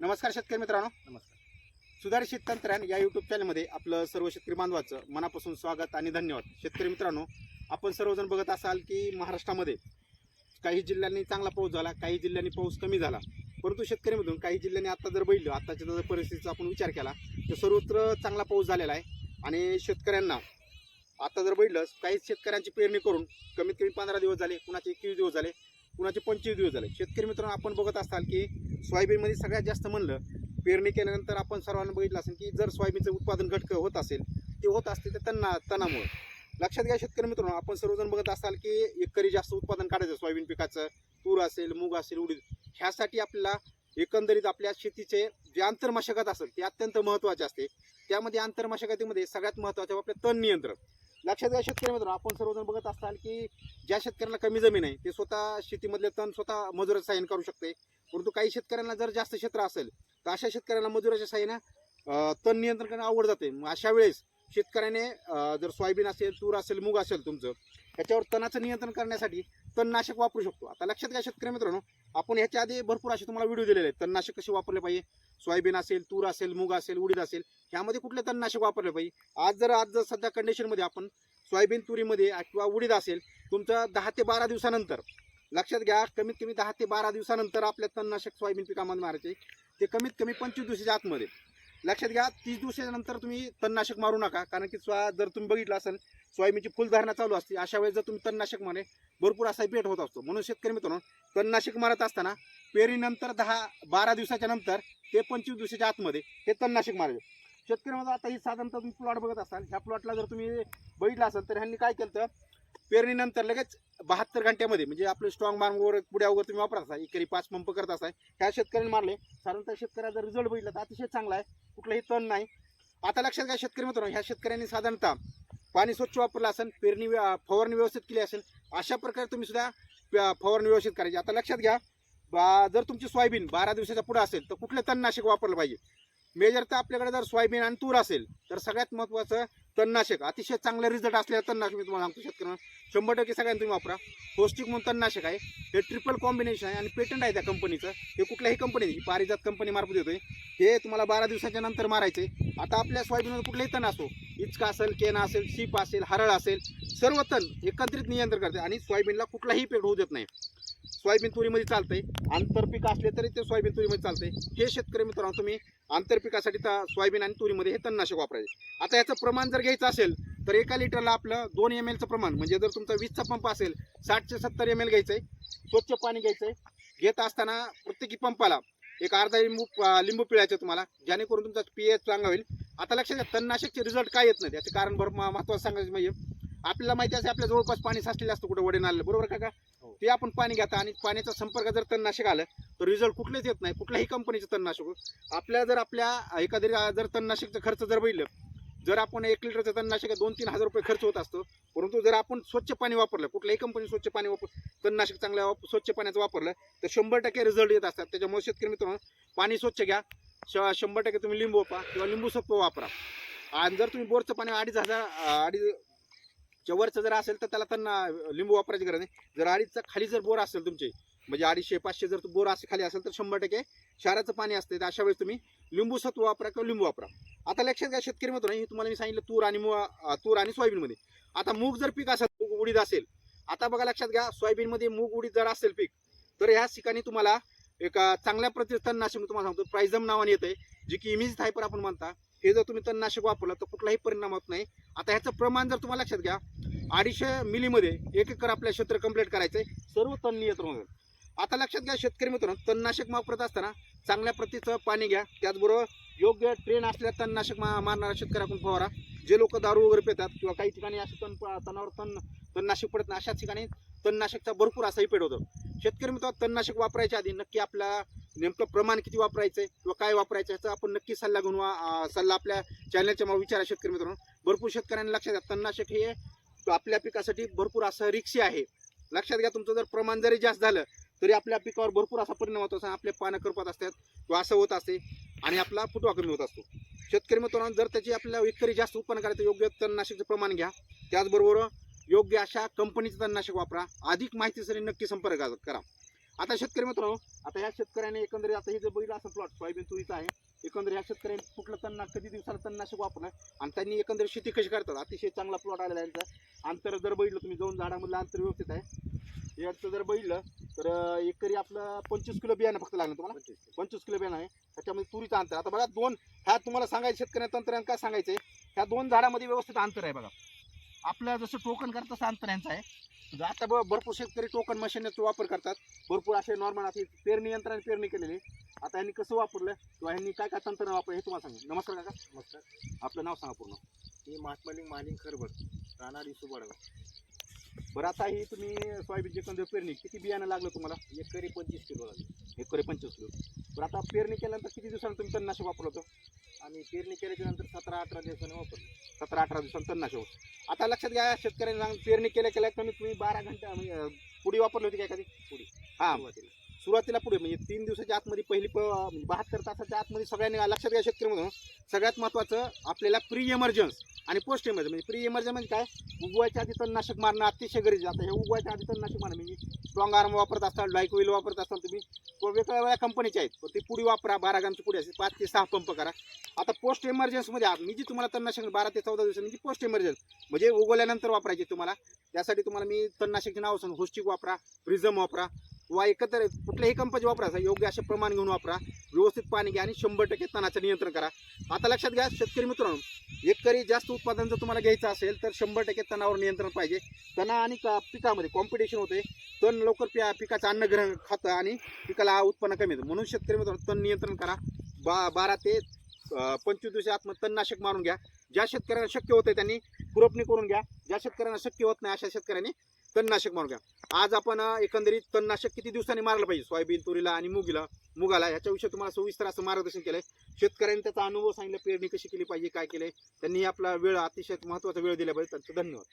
नमस्कार शेतकरी मित्रांनो. नमस्कार. सुधारित शेततंत्रज्ञान या युट्यूब चॅनलमध्ये आपलं सर्व शेतकरी बांधवाचं मनापासून स्वागत आणि धन्यवाद. शेतकरी मित्रांनो आपण सर्वजण बघत असाल की महाराष्ट्रामध्ये काही जिल्ह्यांनी चांगला पाऊस झाला काही जिल्ह्यांनी पाऊस कमी झाला. परंतु शेतकरीमधून काही जिल्ह्यांनी आता जर बघितलं आताच्या जर परिस्थितीचा आपण विचार केला तर सर्वत्र चांगला पाऊस झालेला आहे. आणि शेतकऱ्यांना आता जर बघितलं काही शेतकऱ्यांची पेरणी करून कमीत कमी पंधरा दिवस झाले कुणाचे एकवीस दिवस झाले कुणाचे पंचवीस दिवस झाले. शेतकरी मित्रांनो आपण बघत असाल की सोयाबीनमध्ये सगळ्यात जास्त म्हणलं पेरणी केल्यानंतर आपण सर्वांना बघितलं असेल की जर सोयाबीनचं उत्पादन घटक होत असेल ते होत असते तर त्यांना तणामुळे. लक्षात घ्या शेतकरी मित्रांनो आपण सर्वजण बघत असाल की एकरी जास्त उत्पादन काढायचं सोयाबीन पिकाचं तूर असेल मूग असेल उडीद ह्यासाठी आपल्याला एकंदरीत आपल्या शेतीचे जे आंतरमशागत असेल ते अत्यंत महत्त्वाचे असते. त्यामध्ये आंतरमशागतीमध्ये सगळ्यात महत्त्वाचं आपलं तण नियंत्रण. लक्षात घ्या शेतकरी मित्र आपण सर्वजण बघत असाल की ज्या शेतकऱ्यांना कमी जमीन आहे ते स्वतः शेतीमधले तण स्वतः मजुराचं साईन करू शकते. परंतु काही शेतकऱ्यांना जर जास्त क्षेत्र असेल तर अशा शेतकऱ्यांना मजुराच्या साईनं तण नियंत्रण करणं आवड जाते. मग अशा वेळेस शेतकऱ्याने जर सोयाबीन असेल तूर असेल मूग असेल तुमचं त्याच्यावर तणाचं नियंत्रण करण्यासाठी तणनाशक वापरू शकतो. आता लक्षात घ्या शेतकरी मित्रांनो आपण ह्याच्या आधी भरपूर असे तुम्हाला व्हिडिओ दिलेले आहेत. तणनाशक कसे वापरले पाहिजे? सोयाबीन असेल तूर असेल मूग असेल उडीद असेल ह्यामध्ये कुठले तणनाशक वापरले पाहिजे? आज जर आज जर सध्या कंडिशनमध्ये आपण सोयाबीन तुरीमध्ये किंवा उडीद असेल तुमचं दहा ते बारा दिवसानंतर लक्षात घ्या कमीत कमी दहा ते बारा दिवसानंतर आपल्या तणनाशक सोयाबीन पिकामध्ये मारायचे. ते कमीत कमी पंचवीस दिवसाच्या आतमध्ये. लक्षात घ्या तीस दिवसानंतर तुम्ही तणनाशक मारू नका कारण की स्वा जर तुम्ही बघितलं असेल सोयाबीनची फुलधारणा चालू असते. अशा वेळेस जर तुम्ही तणनाशक मारे भरपूर असा पेट होत असतो. म्हणून शेतकरी मित्रांनो तणनाशक मारत असताना पेरणीनंतर दहा बारा दिवसाच्या नंतर ते पंचवीस दिवसाच्या आतमध्ये हे तणनाशक मारायचे शेतकरी म्हणजे आता ही साधारणतः तुम्ही प्लॉट बघत असाल. ह्या प्लॉटला जर तुम्ही बघितलं असेल तर ह्यांनी काय केलं तर पेरणीनंतर लगेच बहात्तर घंट्यामध्ये म्हणजे आपले स्ट्रॉंग मार्म वगैरे पुढे वगैरे तुम्ही वापरत असाल एकरी पाच पंप करत असाल ह्या शेतकऱ्यांनी मारले. साधारणतः शेतकऱ्याचा रिझल्ट बघितला तर अतिशय चांगला आहे. कुठलाही तण नाही. आता लक्षात घ्या शेतकरी मित्रांनो ह्या शेतकऱ्यांनी साधारणतः पाणी स्वच्छ वापरलं असेल पेरणी फवारणी व्यवस्थित केली असेल अशा प्रकारे तुम्ही सुद्धा फवारणी व्यवस्थित करायची. आता लक्षात घ्या बा जर तुमची सोयाबीन बारा दिवसाच्या पुढे असेल तर कुठलं तणनाशक वापरलं पाहिजे? मेजर तर आपल्याकडे जर सोयाबीन आणि तूर असेल तर सगळ्यात महत्त्वाचं तणनाशक. अतिशय चांगला रिझल्ट असलेला तणनाशक मी तुम्हाला सांगतो शेतकऱ्यांना. शंभर टक्के सगळ्यांना तुम्ही वापरा. पौष्टिक म्हणून तणनाशक आहे. हे ट्रिपल कॉम्बिनेशन आहे आणि पेटंट आहे त्या कंपनीचं हे कुठल्याही कंपनी ही पारिजात कंपनी मार्फत येतोय. हे तुम्हाला बारा दिवसाच्या नंतर मारायचे. आता आपल्या सोयाबीनमध्ये कुठलाही तण असो इचका असेल केना असेल सीप असेल हरळ असेल सर्व तण एकत्रित नियंत्रण करते आणि सोयाबीनला कुठलाही पेट होऊ देत नाही. सोयाबीन तुरीमध्ये चालतंय. आंतरपीक असले तरी ते सोयाबीन तुरीमध्ये चालतंय. हे शेतकरी मित्रांनो तुम्ही आंतरपिकासाठी तर सोयाबीन आणि तुरीमध्ये हे तणनाशक वापरायचे. आता याचं प्रमाण जर घ्यायचं असेल तर एका लिटरला आपलं दोन एम एलचं प्रमाण म्हणजे जर तुमचा वीसचा पंप असेल साठचे सत्तर एम एल घ्यायचं आहे स्वच्छ पाणी घ्यायचं आहे घेत असताना प्रत्येकी पंपाला एक अर्धा लिंबू लिंबू पिळायचं तुम्हाला जेणेकरून तुमचा पी एच चांगला होईल. आता लक्षात घ्या तणनाशकचे रिझल्ट काय येत नाही याचं कारण भर महत्त्वाचं सांगायचं म्हणजे आपल्याला माहिती असेल आपल्या जवळपास पाणी साचलेलं असतं कुठं वडे नालं बरोबर का का? हो. ते आपण पाणी घेता आणि पाण्याचा संपर्क जर तणनाशक आलं तर रिझल्ट कुठलेच येत नाही. कुठल्याही कंपनीचं तणनाशक. आपल्या जर आपल्या एखाद्या जर तणनाशकचा खर्च जर बघितलं जर आपण एक लिटरचं तणनाशक दोन तीन हजार रुपये खर्च होत असतो. परंतु जर आपण स्वच्छ पाणी वापरलं कुठल्याही कंपनी स्वच्छ पाणी वापर तणनाशक चांगल्या वाप- स्वच्छ पाण्याचं वापरलं तर शंभर टक्के रिझल्ट येत असतात. त्याच्यामुळे शेतकरी मित्रांनो पाणी स्वच्छ घ्या. श- शंभर टक्के तुम्ही लिंबू वापरा किंवा लिंबू सत्व वापरा. आणि जर तुम्ही बोरचं पाणी अडीच हजार अडीच वरचं जर असेल तर त्याला त्यांना लिंबू वापरायची गरज नाही. जर अडीचचा खाली जर बोर असेल तुमचे म्हणजे अडीचशे पाचशे जर बोर असे खाली असेल तर शंभर टक्के क्षाराचं पाणी असते. तर अशा वेळेस तुम्ही लिंबू सत्व वापरा किंवा लिंबू वापरा. आता लक्षात घ्या शेतकरी मित्र हे तुम्हाला मी सांगितलं तूर आणि मु- तूर आणि सोयाबीनमध्ये. आता मूग जर पीक असेल उडीद असेल आता बघा लक्षात घ्या सोयाबीनमध्ये मूग उडीद जर असेल पीक तर ह्या ठिकाणी तुम्हाला एक चांगल्या प्रतीचं तणनाशक मी तुम्हाला सांगतो प्रायझम नावाने येते जे की इमिज थायपर आपण म्हणता हे जर तुम्ही तणनाशक वापरलं तर कुठलाही परिणाम होत नाही. आता ह्याचं प्रमाण जर तुम्हाला लक्षात घ्या अडीचशे मिलीमध्ये एक एकर आपल्या क्षेत्र कंप्लीट आहे सर्व तण नियंत्रण होईल. आता लक्षात घ्या शेतकरी मित्रांनो तणनाशक वापरत असताना चांगल्या प्रतीचं पाणी घ्या. त्याचबरोबर योग्य ट्रेन असलेल्या तणनाशक मा मारणारा शेतकरी आपण फवारा. जे लोक दारू वगैरे पितात किंवा काही ठिकाणी असे तण तणावर तण तणनाशक पडत नाही अशा ठिकाणी तणनाशकचा भरपूर असा इफेक्ट होतो. शेतकरी मित्र तणनाशक वापरायच्या आधी नक्की आपल्या नेमकं प्रमाण किती वापरायचं आहे किंवा काय वापरायचं याचा आपण नक्की सल्ला घेऊन सल्ला आपल्या चॅनलच्या मग विचारा शेतकरी मित्रांनो. भरपूर शेतकऱ्यांना लक्षात द्या तणनाशक हे आपल्या पिकासाठी भरपूर असं रिक्षी आहे. लक्षात घ्या तुमचं जर प्रमाण जरी जास्त झालं तरी आपल्या पिकावर भरपूर असा परिणाम होत असं आपले पानं करपत असतात किंवा असं होत असते आणि आपला फुटवा कमी होत असतो. शेतकरी मित्रांनो जर त्याची आपल्या एकरी जास्त उत्पन्न करायचं योग्य तणनाशकचं प्रमाण घ्या. त्याचबरोबर योग्य अशा कंपनीचं तणनाशक वापरा. अधिक माहितीसाठी नक्की संपर्क करा आता शेतकरी मित्रांनो आता ह्या शेतकऱ्याने एकंदरीत आता हे जे बघितलं असं प्लॉट सोयाबीन तुरीचा आहे एकंदरीत ह्या शेतकऱ्याने कुठलं तणना कधी दिवसाला तणनाशक वापरलं? आणि त्यांनी एकंदरीत शेती कशी करतात? अतिशय चांगला प्लॉट आलेला आहे अंतर जर बघितलं तुम्ही जाऊन झाडामधलं अंतर व्यवस्थित आहे. याचं जर बघितलं तर एकरी आपलं पंचवीस किलो बियाणं फक्त लागलं तुम्हाला. पंचवीस किलो. बियाणं आहे. त्याच्यामध्ये तुरीचं अंतर. आता बघा दोन ह्या तुम्हाला सांगायचं शेतकऱ्यांना तंत्रज्ञान काय सांगायचंय? ह्या दोन झाडामध्ये व्यवस्थित अंतर आहे बघा. आपलं जसं टोकन करत तसं अंतर यांचं आहे. म्हणजे आता ब- भरपूर शेतकरी टोकन मशीनचा वापर करतात. भरपूर असे नॉर्मल असे पेरणी यंत्राने पेरणी केलेली. आता यांनी कसं वापरलं? किंवा यांनी काय काय तंत्रज्ञान वापरलं हे तुम्हाला सांगा. नमस्कार काका. नमस्कार. आपलं नाव सांगा पूर्ण. मी महात्मालिंग मालिंग खरबड राहणार इसू बडगाव बरं आता ही तुम्ही सोयाबीनची कंद पेरणी किती बियाणं लागलं तुम्हाला? एकरी पंचवीस किलो लागले. एकरी पंचवीस किलो. बरं आता पेरणी केल्यानंतर किती दिवसांनी तुम्ही तणनाशक वापरलं होतं? आम्ही पेरणी केल्याच्यानंतर सतरा अठरा दिवसांनी वापरले. सतरा अठरा दिवसांनी तणनाशक आता लक्षात घ्या शेतकऱ्यांनी सांग पेरणी केल्या केल्या कमी बारा घंटा म्हणजे पुडी वापरली होती काय एखादी? पुडी. हां. सुरुवातीला पुढे म्हणजे तीन दिवसाच्या आतमध्ये पहिली प म्हणजे बहात्तर तासाच्या आतमध्ये सगळ्यांनी लक्षात घ्या शेतकरी म्हणून सगळ्यात महत्त्वाचं आपल्याला प्री एमर्जन्स आणि पोस्ट एमर्जन्स म्हणजे प्री एमर्जन्स म्हणजे काय? उगवायच्या आधी तणनाशक मारणं अतिशय गरजेचं आता हे उगवायच्या आधी तणनाशक मारणं म्हणजे स्ट्रॉंग आर्म वापरत असाल लाईक व्हील वापरत असाल तुम्ही वेगळ्या वेगळ्या कंपनीच्या आहेत. पण ती पुढी वापरा बारा ग्रामची पुढे असेल पाच ते सहा पंप करा. आता पोस्ट एमर्जन्समध्ये मी जी तुम्हाला तणनाशक बारा ते चौदा दिवसांनी जी पोस्ट एमर्जन्स म्हणजे उगवल्यानंतर वापरायची तुम्हाला त्यासाठी तुम्हाला मी तणनाशकची नाव सांगू होस्टिक वापरा प्रिझम वापरा. वा एकत्र कुठल्याही कंपनी वापरायचा योग्य असे प्रमाण घेऊन वापरा व्यवस्थित पाणी घ्या आणि शंभर टक्के तणाचं नियंत्रण करा. आता लक्षात घ्या शेतकरी मित्रांनो एकरी जास्त उत्पादन जर तुम्हाला घ्यायचं असेल तर शंभर टक्के तणावर नियंत्रण पाहिजे. तना आणि का पिकामध्ये कॉम्पिटिशन होते तण लवकर पिया पिकाचं अन्न ग्रहण खातं आणि पिकाला उत्पन्न कमी येतं म्हणून शेतकरी मित्रांनो तण नियंत्रण करा. बा बारा ते पंचवीस दिवशी आत्म तणनाशक मारून घ्या. ज्या शेतकऱ्यांना शक्य होतं त्यांनी खुरपणी करून घ्या. ज्या शेतकऱ्यांना शक्य होत नाही अशा शेतकऱ्यांनी तणनाशक मारून घ्या. आज आपण एकंदरीत तणनाशक किती दिवसांनी मारलं पाहिजे? सोयाबीन तुरीला आणि मुगीला मुगाला याच्याविषयी तुम्हाला सविस्तर असं मार्गदर्शन केलंय. शेतकऱ्यांनी त्याचा अनुभव सांगितलं पेरणी कशी केली पाहिजे काय केलंय? त्यांनी आपला वेळ अतिशय महत्त्वाचा वेळ दिल्याबद्दल त्यांचं धन्यवाद.